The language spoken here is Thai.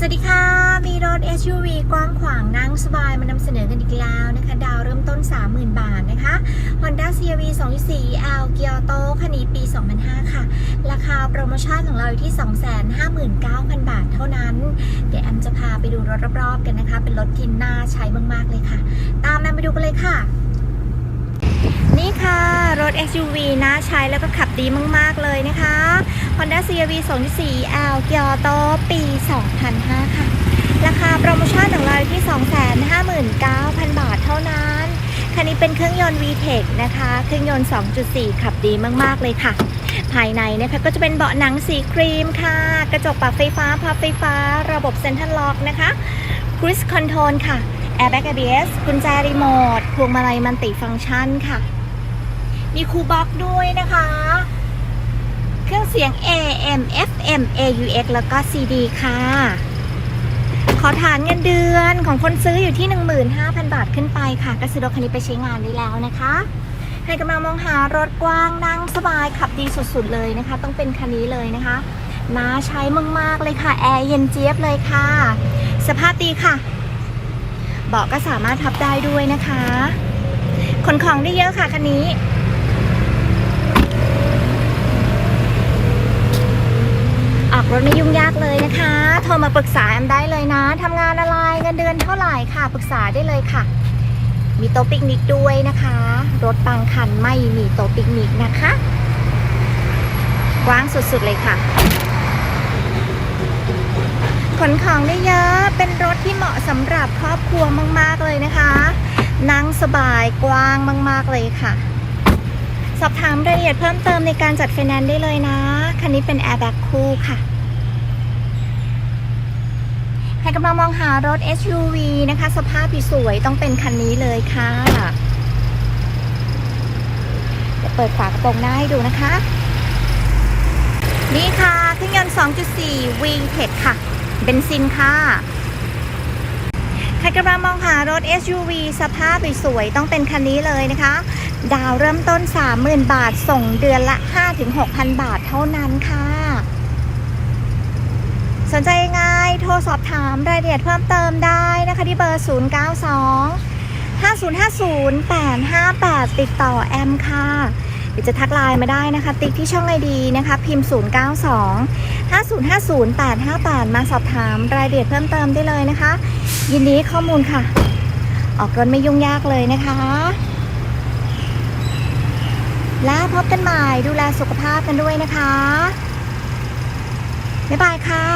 สวัสดีค่ะ มีรถ SUV กว้างขวางนั่งสบายมานำเสนอกันอีกแล้วนะคะ ดาวเริ่มต้น 30,000 บาทนะคะ Honda CRV 2.4 L เกียร์โตคันนี้ปี 2005 ค่ะ ราคาโปรโมชั่นของเราอยู่ที่ 259,000 บาทเท่านั้น เดี๋ยวแอมจะพาไปดูรถรอบๆกันนะคะ เป็นรถที่น่าใช้มากๆเลยค่ะ ตามแอมไปดูกันเลยค่ะนี่ค่ะ รถ SUV น่าใช้แล้วก็ขับดีมาก ๆ เลยนะคะ Honda CRV 2.4 L เกียร์โตปี 2005 ค่ะ ราคาโปรโมชั่นของเราอยู่ที่ 259,000 บาทเท่านั้น คันนี้เป็นเครื่องยนต์ VTEC นะคะ เครื่องยนต์ 2.4 ขับดีมาก ๆ เลยค่ะ ภายในนะคะก็จะเป็นเบาะหนังสีครีมค่ะ กระจกปรับไฟฟ้าพับไฟฟ้า ระบบเซ็นทรัลล็อกนะคะ Cruise Control ค่ะ Airbag ABS กุญแจรีโมทพวงมาลัยมัลติฟังก์ชันค่ะ มีคูลบ็อกด้วยนะคะ เครื่องเสียง AM FM AUX แล้วก็ CD ค่ะ ขอฐานเงินเดือนของคนซื้ออยู่ที่ 15,000 บาทขึ้นไปค่ะ ก็ซื้อรถคันนี้ไปใช้งานได้แล้วนะคะ ใครกำลังมองหารถกว้างนั่งสบายขับดีสุดๆเลยนะคะ ต้องเป็นคันนี้เลยนะคะน่าใช้มากๆเลยค่ะ แอร์เย็นเจี๊ยบเลยค่ะ สภาพดีค่ะ เบาะก็สามารถพับได้ด้วยนะคะ ขนของได้เยอะค่ะคันนี้ ทรมาปรึกษาแอมได้เลยนะทำงานอะไรเงินเดือนเท่าไหร่ค่ะปรึกษาได้เลยค่ะ มีโต๊ะปิกนิกด้วยนะคะ รถบางคันไม่มีโต๊ะปิกนิกนะคะ กว้างสุดๆเลยค่ะขนของได้เยอะเป็นรถที่เหมาะสำหรับครอบครัวมาก ๆ เลยนะคะ นั่งสบายกว้างมาก ๆ เลยค่ะ สอบถามรายละเอียดเพิ่มเติมในการจัดไฟแนนซ์ได้เลยนะ คันนี้เป็นแอร์แบ็กคู่ค่ะ รกำลังมองหารถ SUV นะคะ สภาพสวยต้องเป็นคันนี้เลยค่ะเดี๋ยวเปิดฝากระโปรงหน้าให้ดูนะคะ นี่ค่ะเครื่องยนต์ 2.4 VTEC ค่ะ เบนซินค่ะใครกำลังมองหารถ SUV สภาพสวยต้องเป็นคันนี้เลยนะคะ ดาวเริ่มต้น 30,000 บาท ส่งเดือนละ 5-6,000 บาทเท่านั้นค่ะ สนใจงไงโทรสอบถามรายละเอียดเพิ่มเติมได้นะคะที่เบอร์ 092 5050 858 ติดต่อแอมค่ะหรือจะทักไลน์มาได้นะคะ ติ๊กที่ช่องไอดีนะคะ พิมพ์ 092 5050 858 มาสอบถามรายละเอียดเพิ่มเติมได้เลยนะคะ ยินดีข้อมูลค่ะ ออกรถไม่ยุ่งยากเลยนะคะ แล้วพบกันใหม่ดูแลสุขภาพกันด้วยนะคะบ๊ายบายค่ะ